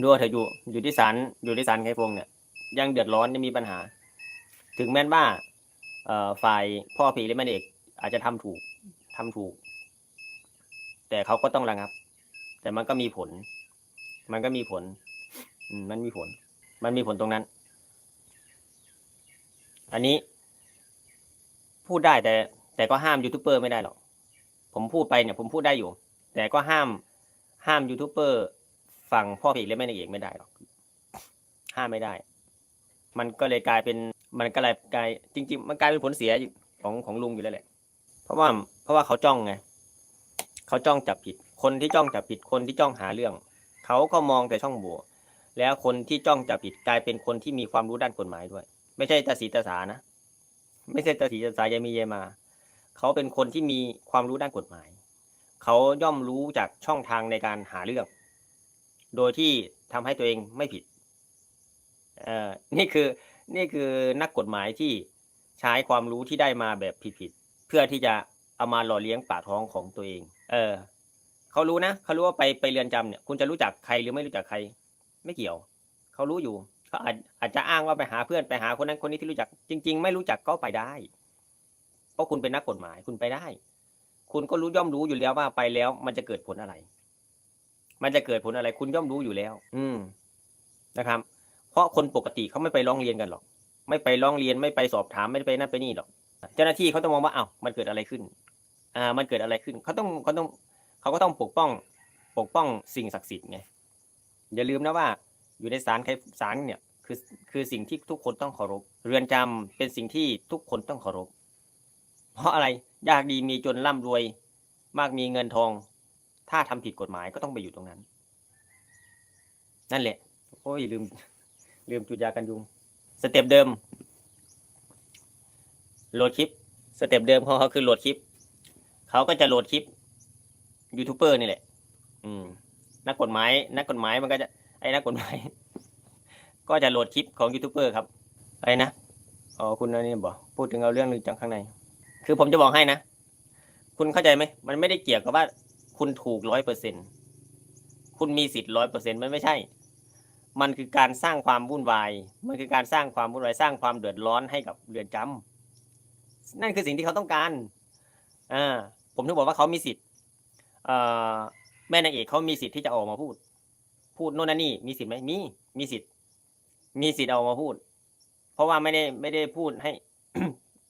ดูเอาเถออยู่อยู่ที่ศาลอยู่ที่ศาลไคพงเนี่ยยังเดือดร้อนยังมีปัญหา ถึงแม้นว่าฝ่ายพ่อผีหรือแม่เอกอาจจะทำถูกทำถูก แต่เขาก็ต้องระงับ แต่มันก็มีผล มันก็มีผลมันมีผล มันมีผลตรงนั้น อันนี้ พูดได้แต่ แต่ก็ห้ามยูทูบเบอร์ไม่ได้หรอก ผมพูดไปเนี่ย ผมพูดได้อยู่ แต่ก็ห้ามห้ามยูทูบเบอร์ ฝั่งพ่อผีและแม่นางเอกไม่ได้หรอกห้ามไม่ได้ มันก็เลยกลายเป็นมันก็เลยกลายจริง ๆ มันกลายเป็นผลเสียของของลุงอยู่แล้วแหละ เพราะว่าเพราะว่าเขาจ้องไงเขาจ้องจับผิด คนที่จ้องจับผิดคนที่จ้องหาเรื่อง เขาก็มองแต่ช่องโหว่แล้วคนที่จ้องจับผิดกลายเป็นคนที่มีความรู้ด้านกฎหมายด้วย ไม่ใช่ตาสีตาสานะ ไม่ใช่ตาสีตาสายายมีเยายมา เขาเป็นคนที่มีความรู้ด้านกฎหมาย เขาย่อมรู้จากช่องทางในการหาเรื่อง โดยที่ทำให้ตัวเองไม่ผิดเอ่อนี่คือ นี่คือนักกฎหมายที่ใช้ความรู้ที่ได้มาแบบผิดๆเพื่อที่จะเอามาหล่อเลี้ยงปากท้องของตัวเอง เออเขารู้นะเขารู้ว่าไปไปเรือนจำเนี่ย คุณจะรู้จักใครหรือไม่รู้จักใคร ไม่เกี่ยวเขารู้อยู่เขาอาจอาจจะอ้างว่าไปหาเพื่อนไปหาคนนั้นคนนี้ที่รู้จัก จริง ๆ ไม่รู้จักก็ไปได้ เพราะคุณเป็นนักกฎหมายคุณไปได้ คุณก็รู้ย่อมรู้อยู่แล้วว่าไปแล้ว มันจะเกิดผลอะไร มันจะเกิดผลอะไรคุณย่อมรู้อยู่แล้ว อืมนะครับ เพราะคนปกติเขาไม่ไปร้องเรียนกันหรอก ไม่ไปร้องเรียนไม่ไปสอบถามไม่ไปนั่นไปนี่หรอก เจ้าหน้าที่เขาต้องมองว่าอ้าวมันเกิดอะไรขึ้น อ่า มันเกิดอะไรขึ้นเขาต้องเขาต้องเขาก็ต้องปกป้อง ปกป้องสิ่งศักดิ์สิทธิ์ไงอย่าลืมนะว่า อยู่ในศาลใครศาลเนี่ย คือคือสิ่งที่ทุกคนต้องเคารพเรือนจำเป็นสิ่งที่ทุกคนต้องเคารพเพราะอะไรยากดีมีจนร่ำรวย มากมีเงินทอง ถ้าทำผิดกฎหมายก็ต้องไปอยู่ตรงนั้น นั่นแหละโอ้ยลืม ลืมจุดยากันยุง สเต็ปเดิม โหลดคลิป สเต็ปเดิมของเขาคือโหลดคลิป เขาก็จะโหลดคลิปยูทูบเบอร์นี่แหละ อืม นักกฎหมาย นักกฎหมายมันก็จะ ไอ้นักกฎหมาย ก็จะโหลดคลิปของยูทูบเบอร์ครับไอะไรนะอ๋อคุณอันนี้บอกพูดถึงเอาเรื่องหนึ่งจากข้างใน คือผมจะบอกให้นะ คุณเข้าใจไหม มันไม่ได้เกี่ยวกับว่า คุณถูกร้อยเปอร์เซ็นคุณมีสิทธิ์ร้อยเปอร์เซ็นมันไม่ใช่ มันคือการสร้างความวุ่นวาย มันคือการสร้างความวุ่นวายสร้างความเดือดร้อนให้กับเรือนจำนั่นคือสิ่งที่เขาต้องการอ่าผมถึงบอกว่าเขามีสิทธิ์เอ่อแม่นางเอกเขามีสิทธิ์ที่จะออกมาพูด พูดโน่นนั่นนี่มีสิทธิ์ไหมมีมีสิทธิ์ มีสิทธิ์เอามาพูด เพราะว่าไม่ได้ไม่ได้พูดให้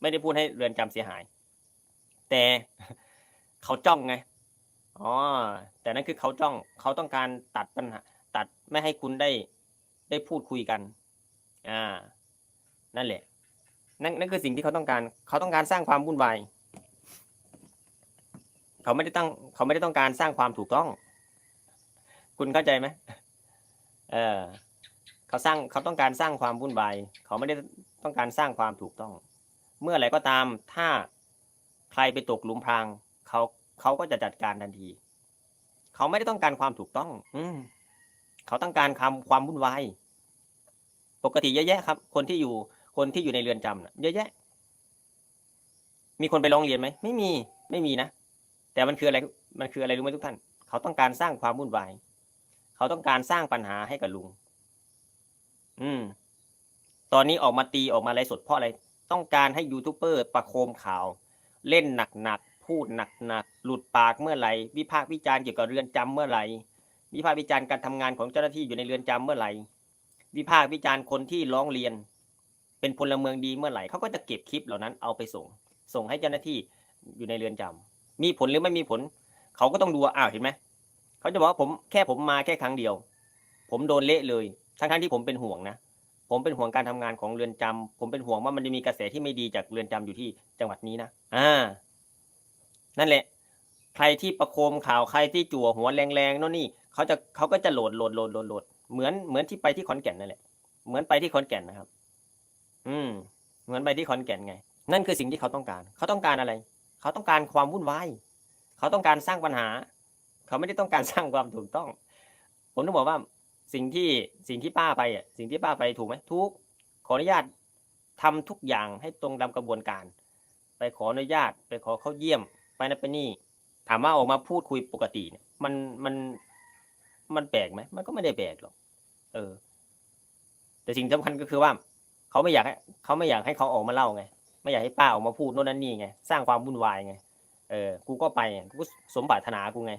ไม่ได้พูดให้เรือนจำเสียหาย แต่เขาจ้องไง อ๋อ แต่นั่นคือเขาจ้องเขาต้องการตัดปัญหา ตัดไม่ให้คุณได้ได้พูดคุยกัน อ่า นั่นแหละ นั่นนั่นคือสิ่งที่เขาต้องการ เขาต้องการสร้างความวุ่นวาย เขาไม่ได้ตั้ง เขาไม่ได้ต้องการสร้างความถูกต้อง คุณเข้าใจไหมเออเขาสร้างเขาต้องการสร้างความวุ่นวาย เขาไม่ได้ต้องการสร้างความถูกต้อง เมื่อไหร่ก็ตาม ถ้าใครไปตกหลุมพราง เขา เขาก็จะจัดการทันที เขาไม่ได้ต้องการความถูกต้อง อืมเขาต้องการคำความวุ่นวายปกติเยอะแยะครับ คนที่อยู่คนที่อยู่ในเรือนจำน่ะเยอะแยะ มีคนไปร้องเรียนไหมไม่มี ไม่มีนะแต่มันคืออะไร มันคืออะไรรู้ไหมทุกท่าน เขาต้องการสร้างความวุ่นวาย เขาต้องการสร้างปัญหาให้กับลุง อืม ตอนนี้ออกมาตีออกมาไลฟ์สดเพราะอะไร ต้องการให้ยูทูบเบอร์ประโคมข่าว เล่นหนักๆ พูดหนักๆ หลุดปากเมื่อไหร่ วิพากษ์วิจารณ์เกี่ยวกับเรือนจำเมื่อไหร่ วิพากษ์วิจารณ์การทำงานของเจ้าหน้าที่อยู่ในเรือนจำเมื่อไหร่ วิพากษ์วิจารณ์คนที่ร้องเรียน เป็นพลเมืองดีเมื่อไหร่เขาก็จะเก็บคลิปเหล่านั้นเอาไปส่ง ส่งให้เจ้าหน้าที่อยู่ในเรือนจำมีผลหรือไม่มีผล เขาก็ต้องดูอ้าวเห็นไหมเขาจะบอกว่าผมแค่ผมมาแค่ครั้งเดียว ผมโดนเละเลยทั้งทั้งๆที่ผมเป็นห่วงนะผมเป็นห่วงการทำงานของเรือนจำผมเป็นห่วงว่ามันจะมีกระแสที่ไม่ดีจากเรือนจำอยู่ที่จังหวัดนี้นะอ่า นั่นแหละ ใครที่ประโคมข่าวใครที่จั่วหัวแรงๆโน่นนี่เขาจะเขาก็จะโหลดโหลดโหลดโหลดโหลดเหมือนเหมือนที่ไปที่ขอนแก่นนั่นแหละ เหมือนไปที่ขอนแก่นนะครับ อืม เหมือนไปที่ขอนแก่นไง นั่นคือสิ่งที่เขาต้องการ เขาต้องการอะไร เขาต้องการความวุ่นวายเขาต้องการสร้างปัญหา เขาไม่ได้ต้องการสร้างความถูกต้อง ผมต้องบอกว่าสิ่งที่สิ่งที่ป้าไปอะสิ่งที่ป้าไปถูกไหมถูกขออนุญาตทำทุกอย่างให้ตรงตามกระบวนการ ไปขออนุญาตไปขอเข้าเยี่ยม นั่นไปนี่ ถามว่าออกมาพูดคุยปกติเนี่ย มันมันมันแปลกไหมมันก็ไม่ได้แปลกหรอกเออ แต่สิ่งสำคัญก็คือว่า เขาไม่อยากให้เขาไม่อยากให้เขาออกมาเล่าไง ไม่อยากให้ป้าออกมาพูดโน่นนั่นนี่ไงสร้างความวุ่นวายไงเออ กูก็ไปกูสมปรารถนากูไง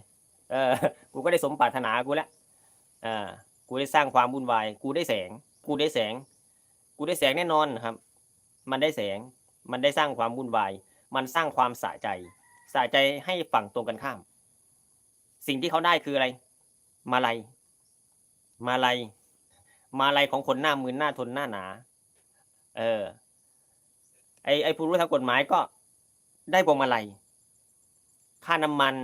เออ กูก็ได้สมปรารถนากูแล้วอ่ากูได้สร้างความวุ่นวาย กูได้แสง กูได้แสง กูได้แสงแน่นอนครับ มันได้แสง มันได้สร้างความวุ่นวาย มันสร้างความสะใจ สะใจให้ฝั่งตรงกันข้าม สิ่งที่เขาได้คืออะไร มาลัย มาลัย มาลัยของคนหน้ามือหน้าทนหน้าหนา เออ ไอไอผู้รู้ทางกฎหมายก็ได้พวงมาลัย ค่าน้ำมัน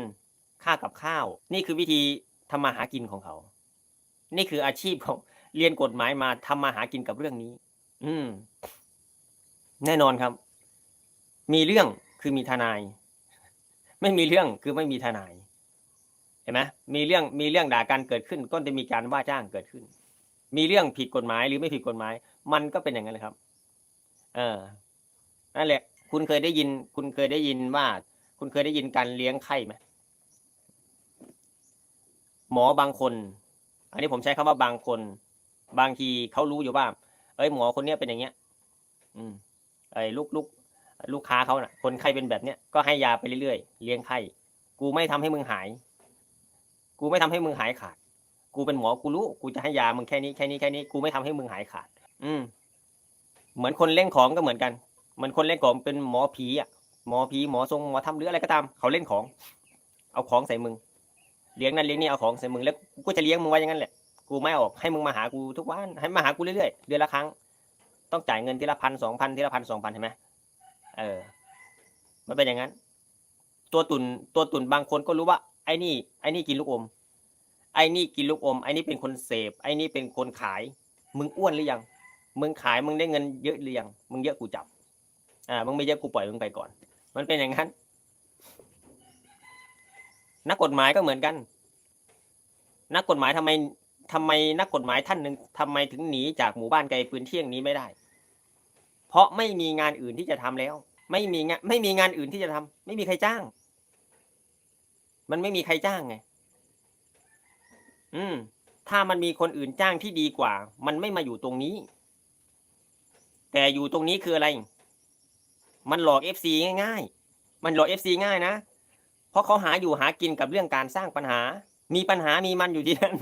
ค่ากับข้าว นี่คือวิธีทำมาหากินของเขา นี่คืออาชีพของเรียนกฎหมายมาทำมาหากินกับเรื่องนี้ อืม แน่นอนครับ มีเรื่องคือมีทนาย ไม่มีเรื่องคือไม่มีทนาย เห็นไหมมีเรื่องมีเรื่องด่ากันเกิดขึ้น ก็จะมีการว่าจ้างเกิดขึ้น มีเรื่องผิดกฎหมายหรือไม่ผิดกฎหมาย มันก็เป็นอย่างนั้นเลยครับ เออนั่นแหละ คุณเคยได้ยิน คุณเคยได้ยินว่า คุณเคยได้ยินการเลี้ยงไข้ไหมหมอบางคน อันนี้ผมใช้คำว่าบางคน บางทีเขารู้อยู่ว่า เอ้ยหมอคนเนี้ยเป็นอย่างเงี้ย อืมไอ้ลูกลูก ลูกค้าเขาน่ะ คนไข้เป็นแบบเนี้ยก็ให้ยาไปเรื่อยๆเลี้ยงไข้กูไม่ทำให้มึงหาย กูไม่ทำให้มึงหายขาด กูเป็นหมอกูรู้ กูจะให้ยามึงแค่นี้แค่นี้แค่นี้กูไม่ทำให้มึงหายขาด อืม เหมือนคนเล่นของก็เหมือนกันเหมือนคนเล่นของเป็นหมอผีอะหมอผีหมอทรงหมอทำหรืออะไรก็ตาม เขาเล่นของ เอาของใส่มึงเลี้ยงนั่นเลี้ยงนี่เอาของใส่มึงแล้วกูก็จะเลี้ยงมึงไว้อย่างนั้นแหละกูไม่ออกให้มึงมาหากูทุกวันให้มาหากูเรื่อยๆเดือนละครั้ง ต้องจ่ายเงินทีละพันสองพันทีละพันสองพันเห็นไหม เออ มันเป็นอย่างนั้น ตัวตุนตัวตุนบางคนก็รู้ว่า ไอ้นี่ ไอ้นี่กินลูกอม ไอ้นี่กินลูกอม ไอ้นี่เป็นคนเสพ ไอ้นี่เป็นคนขาย มึงอ้วนหรือยัง มึงขายมึงได้เงินเยอะหรือยัง มึงเยอะกูจับ อ่า มึงไม่เยอะกูปล่อยมึงไปก่อน มันเป็นอย่างนั้น นักกฎหมายก็เหมือนกัน นักกฎหมายทำไมทำไมนักกฎหมายท่านหนึ่งทำไมถึงหนีจากหมู่บ้านไกลปืนเที่ยงนี้ไม่ได้ เพราะไม่มีงานอื่นที่จะทำแล้ว ไม่มีงานไม่มีงานอื่นที่จะทำไม่มีใครจ้าง มันไม่มีใครจ้างไง อืม ถ้ามันมีคนอื่นจ้างที่ดีกว่า มันไม่มาอยู่ตรงนี้ แต่อยู่ตรงนี้คืออะไร มันหลอกเอฟซีง่ายๆ มันหลอกเอฟซีง่ายนะ เพราะเขาหาอยู่หากินกับเรื่องการสร้างปัญหา มีปัญหามีมันอยู่ที่นั่น